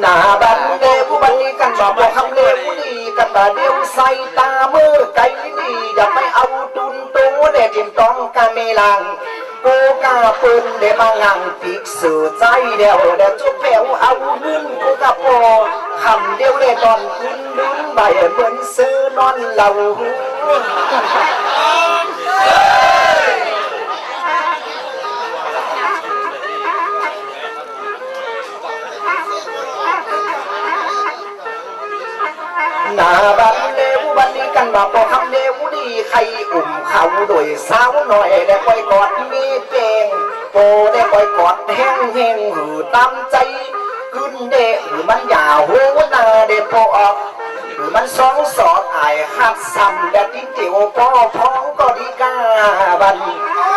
หน้าบันเดผู้บันนี้กันบอกบอกคำเลวดีกันบาเดียวใส่ตามือไก่ดีอย่าไปเอาตุนตูเด็ดทิมต้องกาเมลังกูกาปืนเดมางังปีกสื่อใจเดียวเดียวจุดแผวเอาเงินกูกะพอคำเดียวเลยนอนขึ้นลืมใบเหมือนซื้อนอนเหล่า บันเลวบันนี้กันมาพอคำเลวดีใครอุ่มเขาโดยสาวหน่อยได้ปล่อยกอดมีเจงโปได้ปล่อยกอดแห้งแห้งหือตามใจขึ้นเดหรือมันอย่าหัวนาเดพอออกหรือมันสองสอดอายหัดซ้ำแบบติ้งเตียวพ่อพ้องก็ดีกาบัน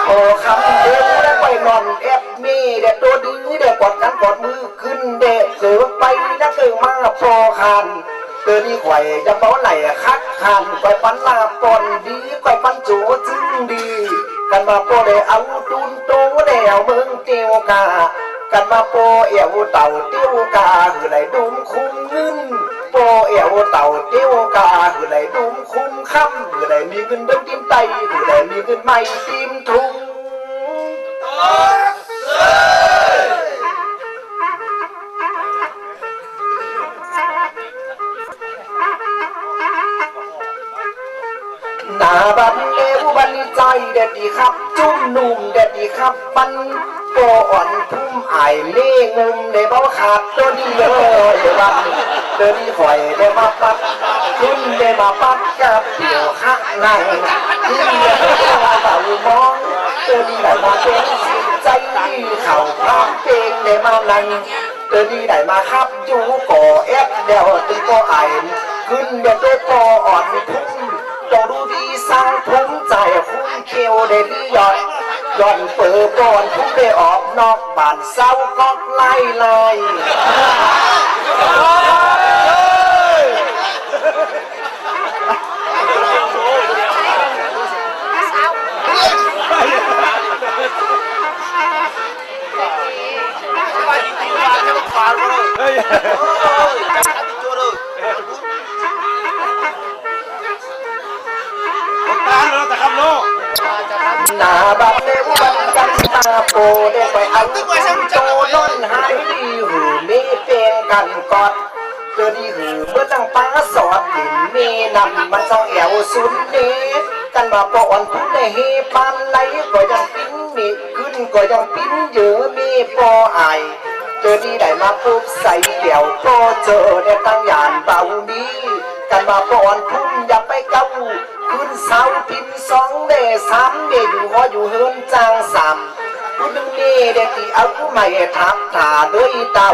โอคำเดียวได้ไปนอนแอบมีเด็ดตัวดีเด็ดกอดกันกอดมือขึ้นเดะเกิดไปนะเกิดมาพอคัน นี่ข่อยจะเบาไหลคัดคันข่อยปันลาปอนดีข่อยปันโจจึงดี กันมาโปได้เอาตุนโตได้เมืองเตียวกา กันมาโปเอวเต่าเตียวกาหือไหลดุมคุ้มเงินโปเอวเต่าเตียวกาหือไหลดุมคุ้มค่ำหือไหลมีเงินเดินติมไตหือไหลมีเงินไม่ติมทุง ครับบันโกอ่อนพุ่มอายเล่งุมในเบ้าขาดตัวนี้เลยวันเดินข่อยได้มาปัดขึ้นได้มาปัดกับเดี่ยวข้างในขึ้นได้มาเบามองเดินได้มาเป็นใจเข่าพร้อมเพลงได้มานั่งเดินได้มาครับอยู่ก่อแอบเดียวตีก็อายขึ้นเด็ดได้ปออ่อนพุ่มเจ้าดูดีสร้างภูมิใจคุ้มเขียวได้ดีหย่อย ย่อนเปิดก่อนทุกได้ออกนอกบ้านเศร้าก็ไล่ไล่ กันกอดเกิดดีหูเมื่อตั้งป้าสอดดินมีนำมันต้องแอวสุดเนกันมาปอนทุกในเฮปานไหลก็ยังปิ้นมีขึ้นก็ยังปิ้นเยอะมีปอไอเจอที่ได้มาปุ๊บใส่เดี่ยวก็เจอได้ตั้งยานเบาดีกันมาปอนพุ่มอย่าไปเก้าขึ้นเสาพิมพ์สองเดสามเดอยู่หออยู่เฮินจางสามผู้หนึ่งนี่เด็กที่เอาไม่ทับถ่าด้วยเตา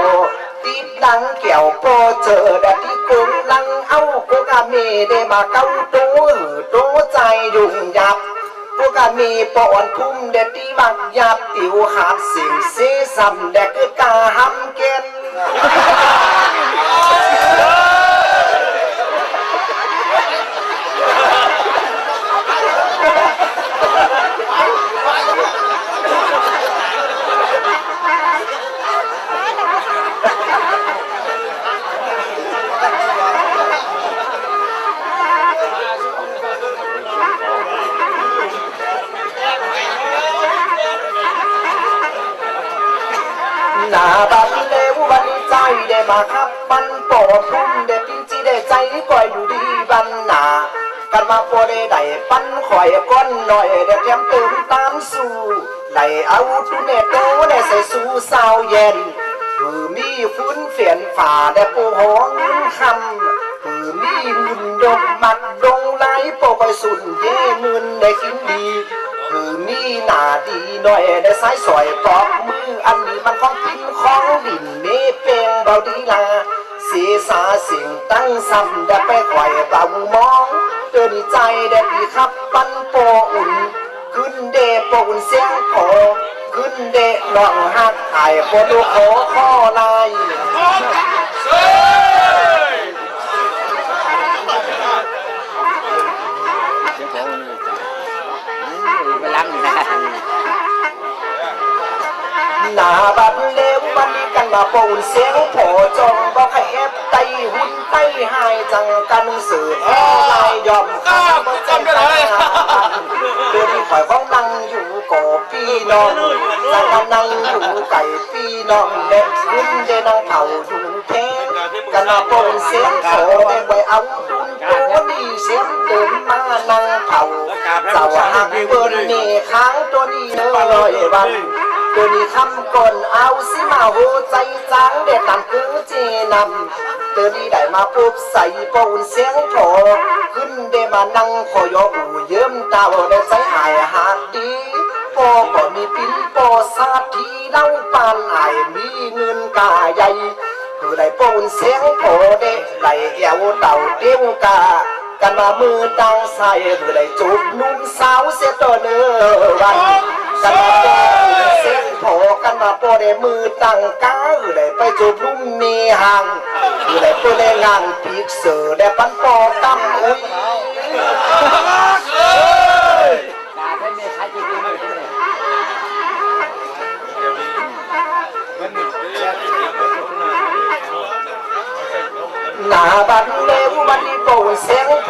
ตีดดังเกี่ยวพอเจอแดดที่กงลังเอาโกกาเมได้มาเก้าตัวตัวใจยุ่งยับพวกกามีปอนทุ่มเด็ดที่บักยับติวหาดสิ่งเสีสัมเด็กคือกาหำเก็น มาครับบันปอดพุ่มเด็ดพินจีได้ใจก่อยอยู่ดีบันหนากันมาพอได้ได้ปันข่อยก้อนหน่อยเด็ดแถมเติมตามสู่ไหลเอาทุนเนโตได้ใส่สู่สาวเย็นคือมีฟื้นเฟียนฝ่าได้ปูหองคำคือมีมุนดกมัดดงไหลโปไปสุนเย่เงินได้กินดี คือมีหน้าดีหน่อยได้สายสอยปอกมืออันนี้มันของกินของดินเมเปงเบาดีลาเสียสาสิ่งตั้งซ้ำได้ไปไข่อยเบามองเดินใจได้ดีครับปันโปอุ่น ขึ้นเดโปอุ่นเสียงพอขึ้นเดน้องหักไอ้โปดูขอข้อลาย มาปูนเสียงโผจงบอกให้เอฟไตหุ่นไตหายจังกันสื่อแท้ลายยอมข้าบ่เจ็บตาเดือนนี้ข่อยของนั่งอยู่ก่อพี่น้องสังกันนั่งอยู่ไก่พี่น้องเด็กขึ้นได้นั่งเผาอยู่แท้กันมาปูนเสียงโผได้ไว้เอาดุนตัวดีเสียงเดินมานั่งเผาเจ้าหักเปิ้นนี่ค้างตัวนี้เลยวัน ตัวนี้คำก่อนเอาสิมาโหใจจังเด็ดตามคือเจนำตัวนี้ได้มาปุ๊บใส่ปูนเสียงโผขึ้นได้มานั่งคอยอูเยิ้มเต้าได้ใจอายหักดีโปก็มีปิ้นโปซาทีเล่าปานไอมีเงินกาใหญ่คือได้ปูนเสียงโผเด็ได้เอวเต่าเตี้ยวกากันมามือตังใส่คือได้จูบนุ่มสาวเสียตัวเนื้อวัน กันมาโปเสียงโผกันมาโปได้มือตั้งก้าได้ไปจูบนุ่มมีหางคือได้เปิดได้งานปีกเสือได้ปันปอตั้มอุ้ยหน้าบันเลวบันนี้โปเสียงโผ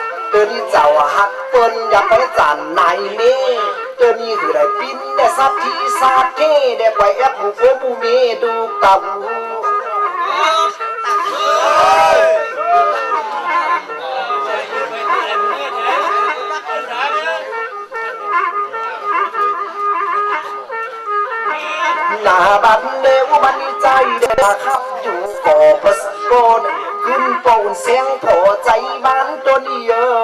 เมืองหอเคจิงโปยังบอกเอ็ดคุณยิงงาอายฟังกำมีช้อนสั่งจะกันนัยู่ก็มีใบจำเพชรดอกเงินโปได้ไปหักสามีตัวดีไปกว่าทับกว่าดอนในผ้าเจ้าหักเปิ้นอย่าไปจานนายเมเตือนนี้คือได้ปิ้นได้สัตทีสาเทได้ไปแอบผู้โฟมูเมดูเต่าหน้าบันเลวบันใจได้มาขับอยู่ก่อพสโกนขึ้นโปนเสียงโผใจบ้านตัวนี้เอ้ยวันกินดอเจ้าก็เสียงปีเอ้ยกินตันดอเจ้าก็เสียงปีเอ้ยตันคือได้โปได้ไปคักกินคักตันก้อยเพื่อมีดูเต่าเดี๋ยวนี้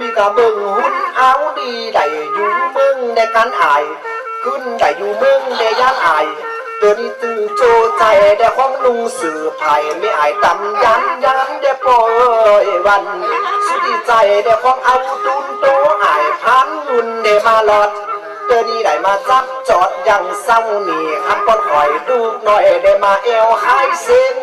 มีกะเบิ่งหุ่นเอาดีได้อยู่เมืองในการอาย ขึ้นได้อยู่เมืองในย่านอายเตือนี้ตื่นโจใจเด็กของลุงสื่อไผ่ไม่อายตำยันยันเด็กปอยวัน สุดใจเด็กของเอาตุนโตอายพันเงินเดมาหลอดเตือนี้ได้มาจับจอดยังเศร้านี่คำป้อนคอยดูหน่อยได้มาเอวหายเส้น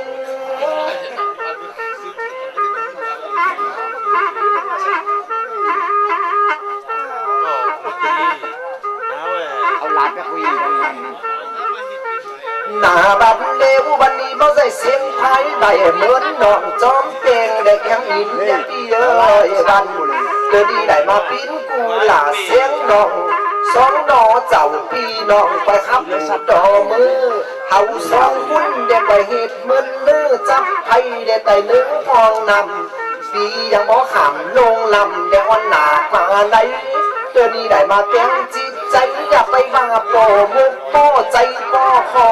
บัดเลวบันนี้บ่ใส่เสียงไทยได้เหมือนน้องจอมเปงเด็กยังอินเด็กที่เอ้ยบันเตือนี้ได้มาปิ้นกูหล่าเสียงน้องสองดอเจ้าพี่น้องไปขับสัตว์ดอมือเฮาสองคุณเด็กไปเฮ็ดมือนลือจับไผเด็กไต่นึงฟองนำปียังบ่ขำลงลำแดงวันหนากาไหนเตือนี้ได้มาแกงจิตใจอย่าไปว่าโปมุกโป้ใจป้อคอ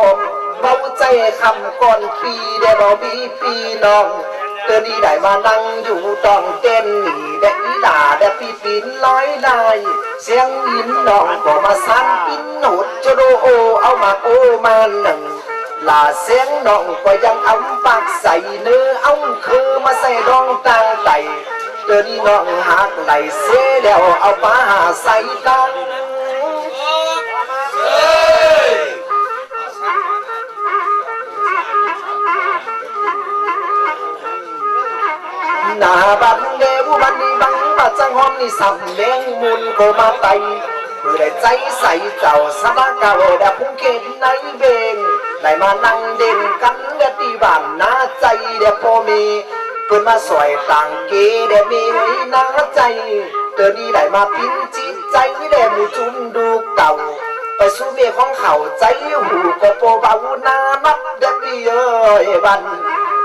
ใจคำก่อนปีได้บ่มีปีน้องเตือนีได้มานั่งอยู่ตองเต้นหนีได้อีหลาได้ปีปีนร้อยลายเสียงอินน้องก็มาสั่นปินหนดจะโดโอเอามาโอมาหนึ่งลาเสียงน้องก็ยังเอาปากใส่เนื้อเอาคือมาใส่รองตางไตเดี๋ยวนี้น้องหักไหลเสียแล้วเอาป้าใส่ตังหน้า บันเดวบันนี้บังบัดจังหอมนี่สำเนงมุนก็มาไตเพื่อได้ใจใส่เจ้าสะเก่าแด่พุ่งเขตในเบงได้มานั่งเด่นกันเดตีบ้านนาใจเดพ่อมีเพิ่นมาสวยต่างเกเดมีไว้นาใจเตอนี้ได้มาปิ้นจิตใจเดมูจุนดูเต่าไปสู่เมียของเขาใจหูก็โปเบาหนานับเด็กดีเอ้ยบัน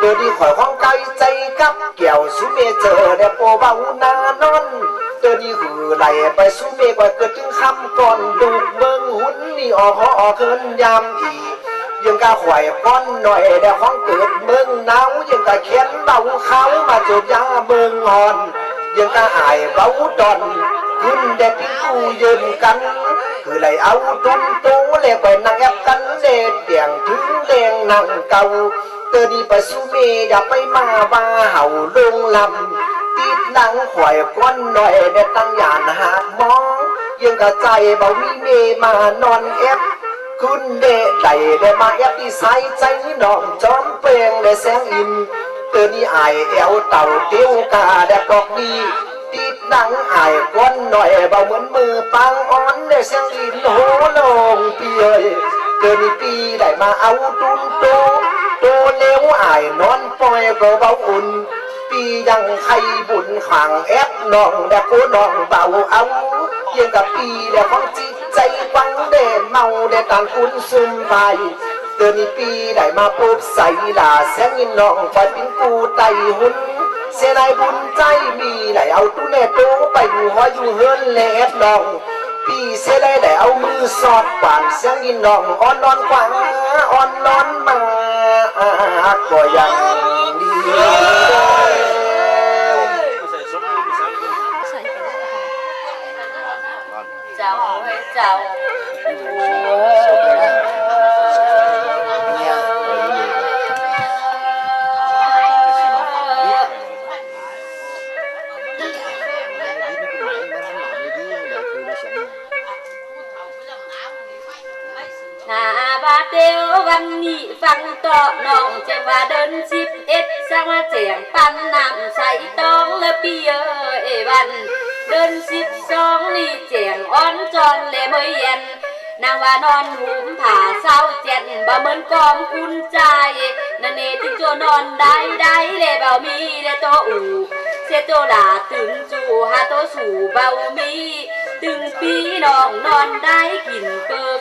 ตัวดีข่อยของไกลใจกับเกี่ยวสู่เมเจอเด็กโปเบาหนานอน ตัวดีหือไหลไปสู่เมกว่าเกิดถึงคำก่อนดูเบิ่งหุ่นนี่ออกหอเคินยามอียังกะข่อยป้อนหน่อยแต่ของเกิดเมืองหนาวยังกะเขียนเบาเขามาจุดยาเมืองหอนยังกะอายเบาดอนขึ้นเด็กที่กูยืนกันคือเลเอาตุ้มตู้เลยไปนั่งแอบกันเด็ดเตียงถึงเตียงนั่งเก่า ตอดีไปสู้เมอย่าไปมาบ้าเห่าลงลำติดหนังข่อยก้อนหน่อยเด็ดตั้งยานหากมองยังกะใจเบามีเมมานอนแอบคุณเดชได้ได้มาแอบดีไซน์ใจน้องจอมเปลงได้แสงอินเตือนนี่อแอวเต่าเดียวกาได้ปอกดีติดหนังอายก้อนหน่อยเบาเหมือนมือปังอ่อนได้แสงอินโหลงเปียเตือนปีได้มาเอาตุนโต โตเลี้ยวอายนอนปล่อยก็เบาอุ่น ปียังใครบุญขังแอบน้องแดกโคน้องเบาเอาเยี่ยงกับปีแดกของจิตใจฟังเดเมาเดต่างคุณซึมไปเดือนปีได้มาพบใส่ลาแสงยินน้องคอยเป็นกูไตหุ่นเสียดายบุญใจมีได้เอาตู้แน่โตไปอยู่หออยู่เฮินแลแอบน้องปีเสียได้ได้เอามือสอดป่านเสียงยินน้องอ่อนนอนกว่าอ่อนนอนมา ก็ยังดีใส่ซุปไม่ใส่กินเจ้าเจ้า เตียววันนี้ฟังต่อน้องเจว่าเดินสิบเอ็ดสังเจียงปันน้ำใส่ต้องและปีเอวันเดินสิบสองนี่เจียงอ่อนจอนและเมื่อเย็นนางว่านอนหุมผ่าเศร้าเจ็ดบ่เหมือนกอมคุณใจนั่นเองถึงโจนอนได้ได้เลยเบามีเลยโตอูเสยโจลาตึงจูหาโตสู่เบามี ตึงปีน้องนอนได้กินเกิก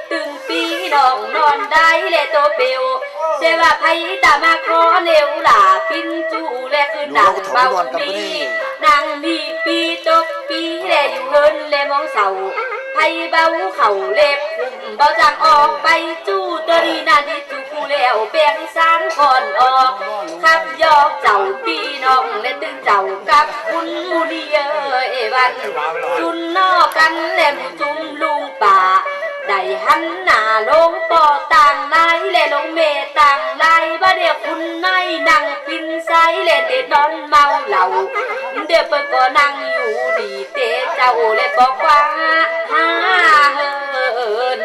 าดเดียววันนี้นางนี่เดียวตาไปต่างไกลก็ไพเบามาเล็บพุ่มจิตใจหล่าแตกพุ่งและเหมือนดังไก่ยีตึงปีน้องนอนได้และโตเปียวเสว่าไพตามาขอเนวหล่าปินจูและคือหนังเบามีนางมีปีตกปีและอยู่เฮินและมองเสาไพเบาเข่าเล็บพุ่มเบาจางออกไปจูตัวนี้นาดิจูกูแล้วเปียงสางก่อนออกขับยอกเจ้าปีน้องและตึงเจ้ากับคุณมูเดียเอวันจุนนอกกันแหลมจุมลุงป่า ได้หันหน้าลงปอต่างนายและลงเมต่างลายบ่เดียวคุณนายนั่งกินไซและเด็ดนอนเมาเหล่าเดี๋ยวเปิดก็นั่งอยู่ดีเตะเจ้าและบอกว่าหาเฮิน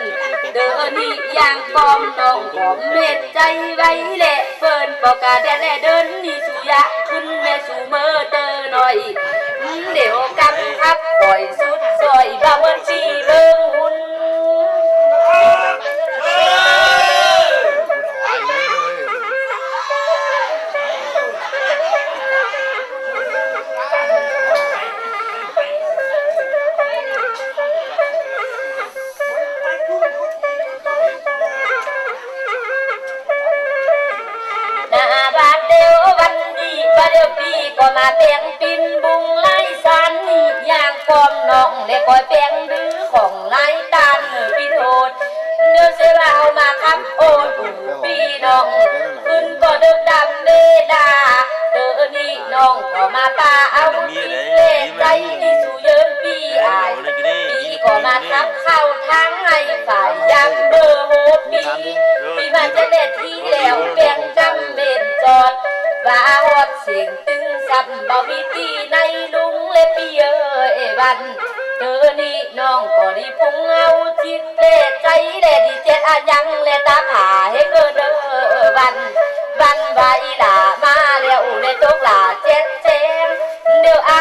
เดินนี่อย่างปอมน้องหอมเม็ดใจไว้และเฟินปอกาแดดแลเดินนี่สุยะขึ้นแม่สู่เมื่อเตอหน่อย เตียงปินบุงไล่สันอย่างกอมน้องเละคอยเปียงดื้ กับบ่มีตีในลุงและปีเอวันเธอนี่น้องก็ดีพุงเอาจิตเลใจเลดีเจ็ดอายังเลตาผาให้เกิดเด้อวันวันวาอีหลามาแล้วเลตกหลาเจ็ดเจมเดี๋ยวอา